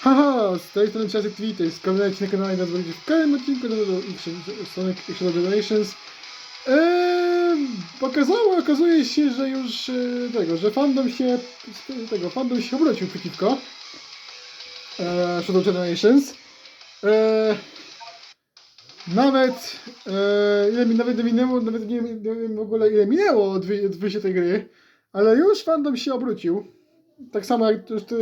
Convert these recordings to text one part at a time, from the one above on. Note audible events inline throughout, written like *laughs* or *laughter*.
Haha, z tej strony Czasy Tweety, skończyć na kanale nas będzie w kolejnym odcinku Sonic Shadow Generations. Pokazało, okazuje się, że już e, tego, że fandom się tego, fandom się obrócił przeciwko e, Shadow Generations. E, nawet e, ile mi nawet minęło, nawet nie, wiem w ogóle ile minęło od, wy, od wyjścia tej gry, ale już fandom się obrócił. Tak samo jak to, to,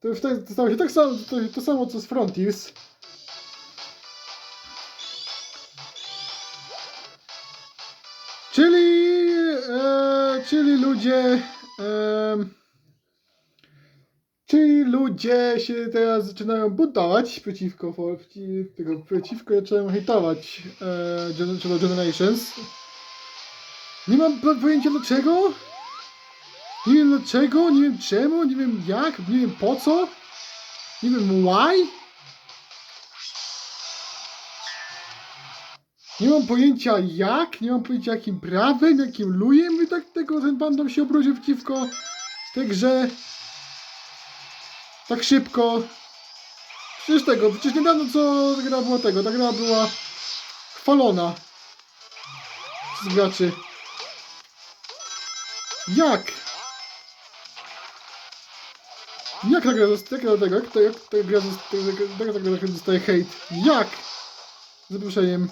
to, wtedy to stało się tak samo, to, to samo co z Frontiers. Czyli, e, czyli ludzie, e, czyli ludzie się teraz zaczynają buntować przeciwko, przeci- tego, przeciwko zaczynają hejtować e, Generations. Nie mam po- pojęcia dlaczego. Nie wiem dlaczego, nie wiem czemu, nie wiem jak, nie wiem po co. Nie wiem why. Nie mam pojęcia jak, nie mam pojęcia jakim prawem, jakim lujem i tak tego ten fandom się obrócił przeciwko tej. Tak szybko. Przecież tego, przecież niedawno co ta gra była tego, ta gra była chwalona przez graczy. Jak? Jak ta gra dostaje, jak tego, jak ta, jak ta gra dostaje, jak ta gra dostaje hejt? Jak? Z zaproszeniem.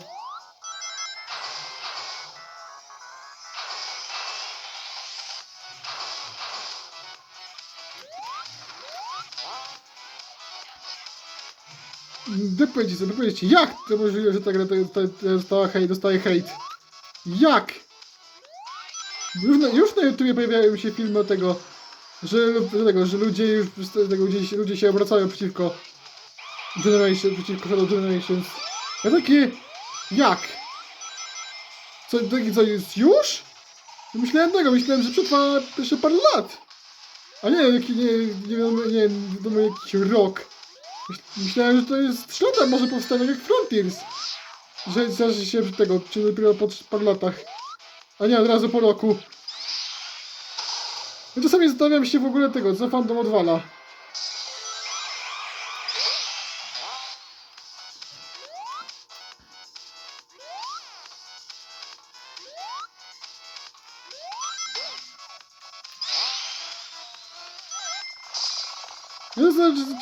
Dopowiedzcie sobie, dopowiedzcie, jak to możliwe, że ta gra dostała hejt, dostaje hejt? Jak? Już na, już na YouTubie pojawiają się filmy o tego, że, że tego, że ludzie już tego, ludzie, ludzie się obracają przeciwko Generation, przeciwko Shadow Generations. Ja takie, jak? Co, takie co jest już? Myślałem tego, myślałem, że przetrwa jeszcze parę lat. A nie, jaki, nie, nie wiadomo, nie, wiadomo jakiś rok. Myśl- Myślałem, że to jest 3 lata może powstanie jak Frontiers. Że zdarzy się tego, czy dopiero po paru latach. A nie, od razu po roku. Czasami zastanawiam się w ogóle tego, co fandom odwala.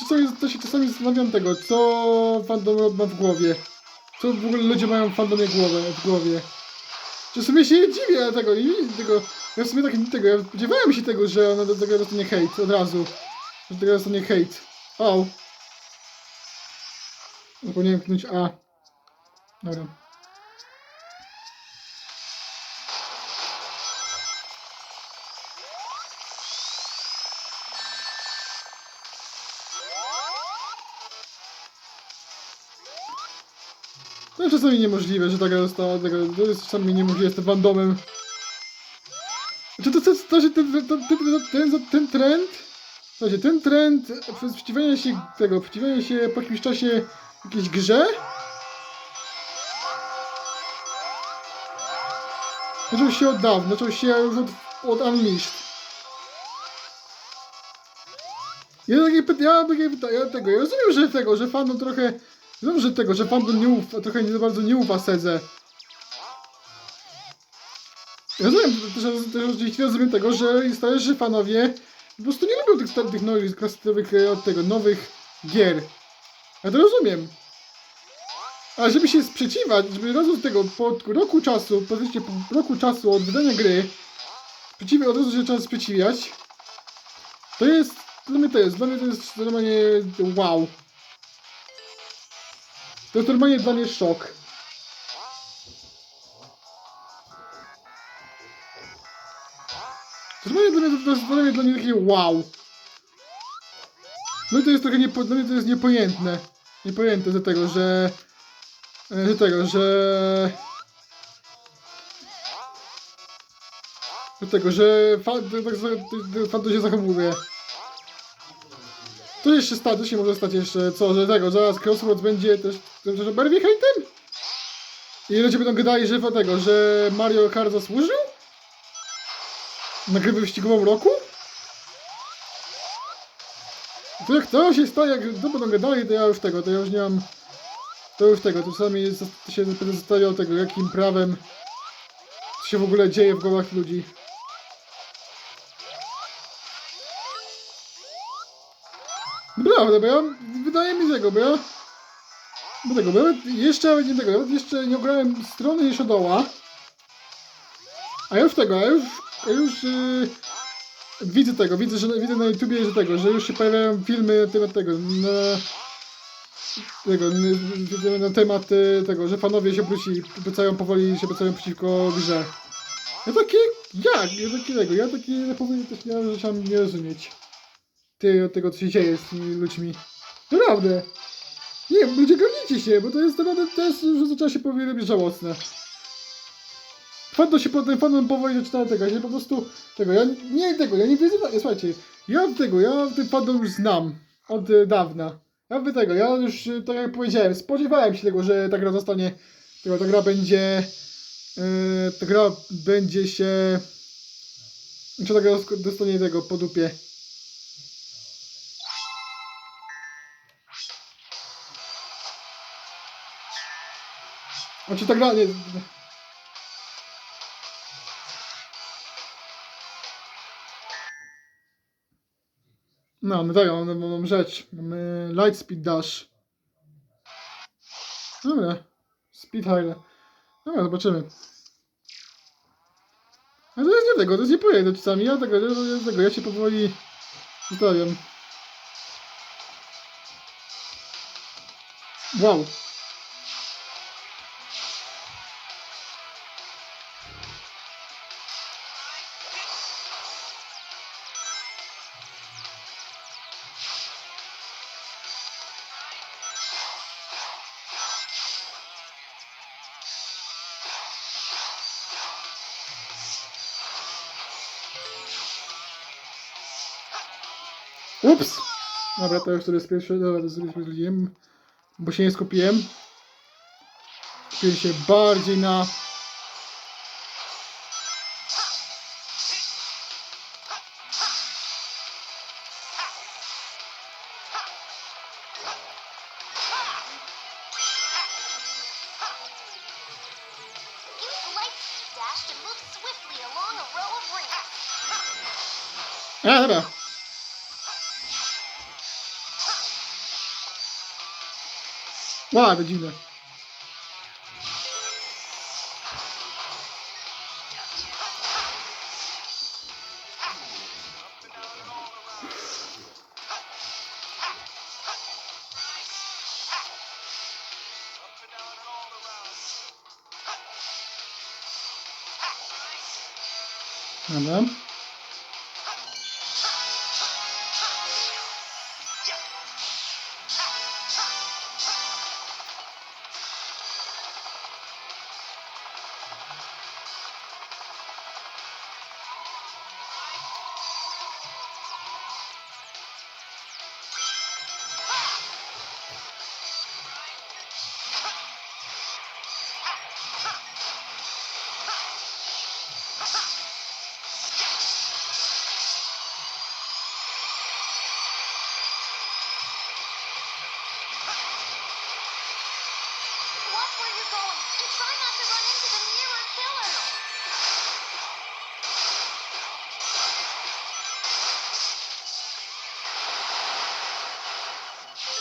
Czasami, to się czasami zastanawiam tego, co fandom ma w głowie. Co w ogóle ludzie mają w fandomie głowę, w głowie. Czy sobie się dziwię tego tego. Ja w sumie tak tego, ja spodziewałem się tego, że ona do tego dostanie hejt od razu. Że do tego dostanie hejt. O. Zapomniałem kliknąć A. Dobra. To jest czasami niemożliwe, że taka została tego. To jest czasami niemożliwe z tym. Że ten, ten, ten, ten, trend, słuchajcie, ten trend przeciwiania się tego, przeciwiania się po jakimś czasie jakiejś grze, zaczął się od dawna, zaczął się już od, od Unleashed. Ja takie pytania, ja ja tego, ja rozumiem, że tego, że fandom trochę, rozumiem, że tego, że fandom nie ufa, trochę nie za bardzo nie ufa Sedze. Rozumiem, też, też rozumiem tego, że starzy fanowie po prostu nie lubią tych, tych nowych, klasowych, e, od tego, nowych gier. Ja to rozumiem. Ale żeby się sprzeciwać, żeby razu z tego po roku czasu, powiedzcie po roku czasu od wydania gry, sprzeciwiać, od razu się trzeba sprzeciwiać, to jest, dla mnie to jest, dla mnie to jest normalnie wow. To jest normalnie dla mnie szok. Mnie, to jest dla mnie, takie wow. No i to jest trochę niepo, dla mnie to jest niepojętne. Niepojęte z tego, że... e, Z tego, że... Z tego, że tak, za- fan to się zachowuje. To jeszcze stać, to się może stać jeszcze, co, że tego, zaraz Crossroads będzie też, też Barwie hejtem? I ludzie będą gadali, że tego, że Mario Kart zasłużył? Na grę wyścigową roku? To jak to się stanie, jak to będą gadali, to ja już tego, to ja już nie mam... To już tego, to czasami się będę zastanawiał tego, jakim prawem co się w ogóle dzieje w głowach ludzi. Naprawdę, bo ja, wydaje mi tego, bo ja, bo tego, bo jeszcze, nie tego, ja jeszcze nie ograłem strony Shadowa, a już tego, a już, już yy, widzę tego, widzę, że widzę na YouTubie, że tego, że już się pojawiają filmy na temat tego, na, tego, n- na temat y, tego, że fanowie się obrócili, obracają powoli, się obracają przeciwko grze. Ja takie, jak? Ja takiego, ja takie powoli też nie zacząłem nie rozumieć. Ty, tego, co się dzieje z tymi ludźmi. Naprawdę. Nie, ludzie garnijcie się, bo to jest naprawdę też, że zaczęło się powoli żałosne. Fandom się potem, fandom powoli zaczyna tego, ja się po prostu, tego, ja nie tego, ja nie wiedzę, słuchajcie, ja tego, ja ten fandom już znam od dawna. Ja by tego, ja już, tak jak powiedziałem, spodziewałem się tego, że ta gra zostanie, tego, ta gra będzie, e, ta gra będzie się, czy ta gra dostanie tego po dupie. Znaczy ta gra nie... No, my dają, mamy mamy rzecz. Mamy Lightspeed Dash. Dobra. Speed High. Dobra, zobaczymy. Ale to jest nie tego, to jest nie projekt czasami. Ja tego, ja, tego, ja się powoli zostawiam. Wow. Ups! Dobra, to już sobie z pierwszy, dobra, to sobie zrobiłem, bo się nie skupiłem. Skupiłem się bardziej na... Use Lightspeed Dash to move swiftly along a row of rings. A, dobra. Ła, to dziwne. Dobra.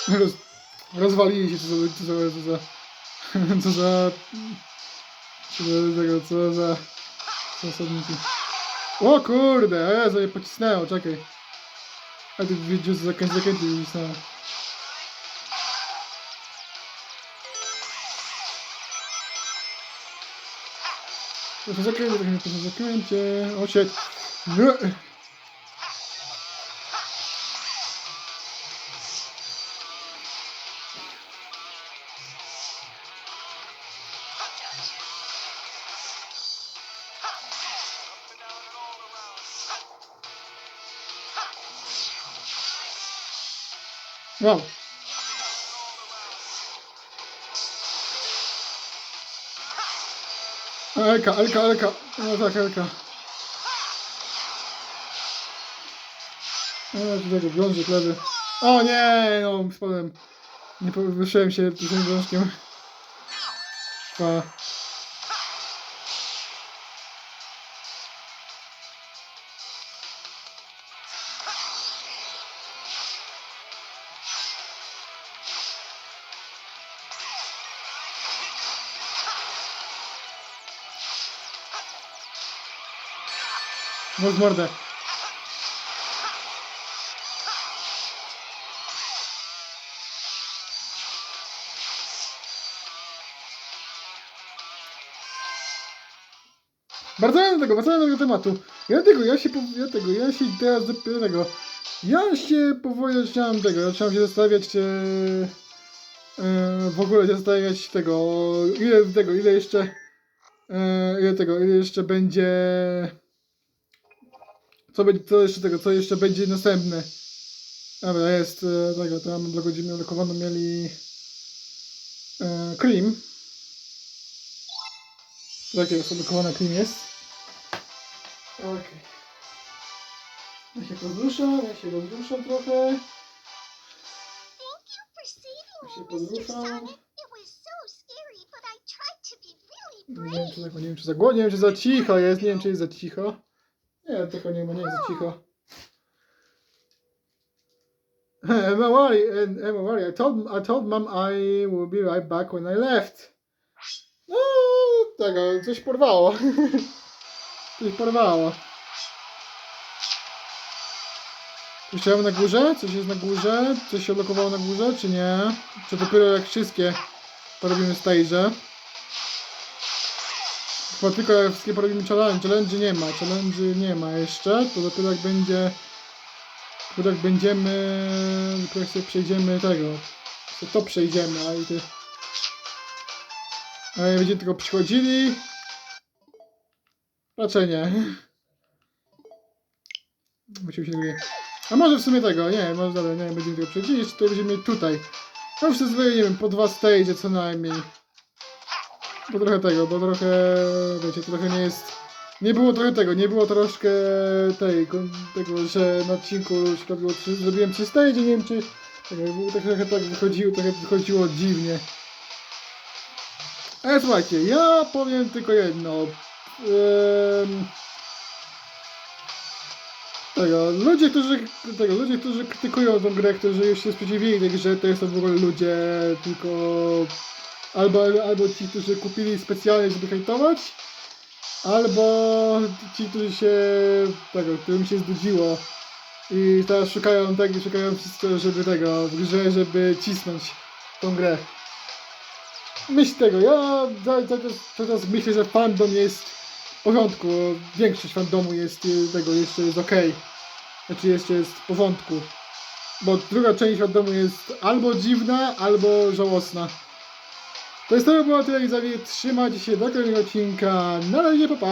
Roz, rozwalili się, co za, co za, co za, co za, co za, co za. O kurde, a ja sobie pocisnęło, czekaj. A ty widzisz, zakręt, zakręty mi cisnęło. Proszę zakręcie, proszę zakręcie. O shit. Wow. Elka, Elka, Elka. No tak, Elka. No, tutaj go wiążek lewy. O nie, no spadłem. Nie powyższyłem się tym drążkiem. Pa. Mord w mordę. Wracając do tego, wracając do tego tematu. Ja tego, ja się, ja tego, ja się teraz dopiero tego. Ja się powoli zaczynam tego, zaczynam się zastanawiać, czy e, w ogóle zastanawiać tego, ile tego, ile jeszcze, e, ile tego, ile jeszcze będzie, co będzie, co jeszcze tego, co jeszcze będzie następne. Dobra, jest e, tego, to mamy dla godziny lokowaną mieli e, cream. Jakie jest lokowana cream jest? Okej. Ja się rozruszam, ja się rozruszam trochę. Saving się podruszam. Nie wiem, czy, tak, nie wiem, czy za głośno, nie wiem, czy za cicho jest, nie wiem, czy jest za cicho. Nie, tylko nie ma, nie jest cicho. *laughs* Emma worry, Emma worry. I told, I told mom I will be right back when I left. No, tego, coś porwało. *laughs* coś porwało. Chciałem na górze? Coś jest na górze? Coś się lokowało na górze, czy nie? Czy dopiero jak wszystkie porobimy stage? Chyba tylko jak wszystkie porobimy challenge. Challenge nie ma. Challenge nie ma jeszcze. To dopiero jak będzie... Dopiero jak będziemy... Dopiero jak sobie przejdziemy tego. To, przejdziemy, a i ty... A będziemy tylko przychodzili... Raczej nie. Musimy się sobie... A może w sumie tego, nie, może dobra, nie, będziemy tego przechodzili, to będziemy tutaj. Ja już sobie, nie wiem, po dwa stage co najmniej. Bo trochę tego, bo trochę, wiecie, trochę nie jest... Nie było trochę tego, nie było troszkę tej, tego, że na odcinku już robiło zrobiłem trzy stage, nie wiem czy... Tak, trochę tak wychodziło, trochę wychodziło dziwnie. Ale słuchajcie, ja powiem tylko jedno. Em, tego, ludzie, którzy, tego, ludzie, którzy krytykują tą grę, którzy już się sprzeciwili tej grze, to w ogóle ludzie tylko albo, albo ci, którzy kupili specjalnie, żeby hejtować, albo ci, którzy się, tego, którym się znudziło i teraz szukają tego, szukają wszystko, żeby tego, w grze, żeby cisnąć tą grę. Myśl tego, ja teraz myślę, że fandom jest w porządku, większość fandomu jest y, tego, jeszcze jest okej. Znaczy jeszcze jest w porządku. Bo druga część fandomu jest albo dziwna, albo żałosna. To jest to by było tyle widzowie, trzymajcie się do kolejnego odcinka, na razie, pa pa!